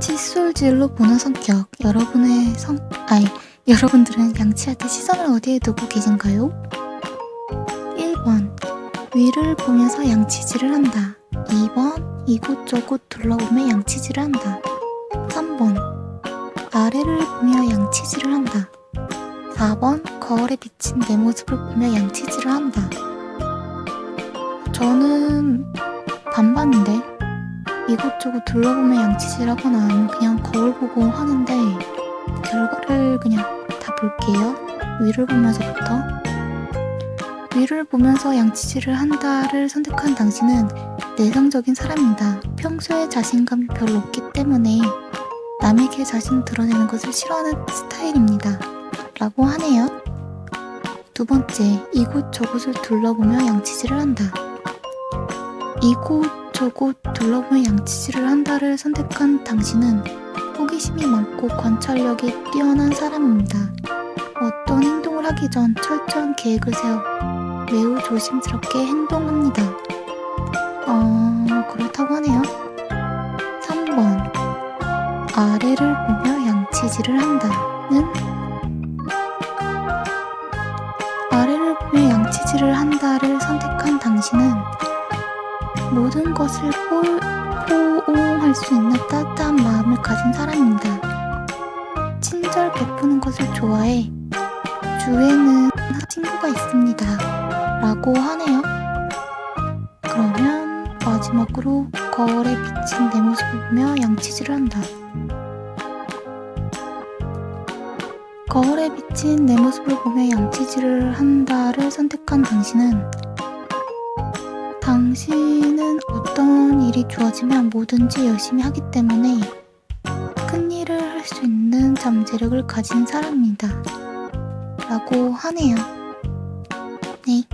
칫솔질로 보는 성격. 여러분의 성, 아니, 여러분들은 양치할 때 시선을 어디에 두고 계신가요? 1번. 위를 보면서 양치질을 한다. 2번. 이곳저곳 둘러보며 양치질을 한다. 3번. 아래를 보며 양치질을 한다. 4번. 거울에 비친 내 모습을 보며 양치질을 한다. 저는 반반인데 이곳저곳 둘러보며 양치질 하거나 아니면 그냥 거울 보고 하는데 결과를 그냥 다 볼게요. 위를 보면서부터 위를 보면서 양치질을 한다를 선택한 당신은 내성적인 사람이다. 평소에 자신감이 별로 없기 때문에 남에게 자신을 드러내는 것을 싫어하는 스타일입니다. 라고 하네요. 두 번째, 이곳저곳을 둘러보며 양치질을 한다. 이곳 저곳 둘러보며 양치질을 한다를 선택한 당신은 호기심이 많고 관찰력이 뛰어난 사람입니다. 어떤 행동을 하기 전 철저한 계획을 세워 매우 조심스럽게 행동합니다. 어, 그렇다고 하네요. 3번. 아래를 보며 양치질을 한다는 아래를 보며 양치질을 한다를 선택한 당신은 모든 것을 포, 포옹할 수 있는 따뜻한 마음을 가진 사람입니다. 친절 베푸는 것을 좋아해 주에는 친구가 있습니다. 라고 하네요. 그러면 마지막으로 거울에 비친 내 모습을 보며 양치질을 한다. 거울에 비친 내 모습을 보며 양치질을 한다를 선택한 당신은 당신은 어떤 일이 주어지면 뭐든지 열심히 하기 때문에 큰 일을 할 수 있는 잠재력을 가진 사람입니다. 라고 하네요. 네.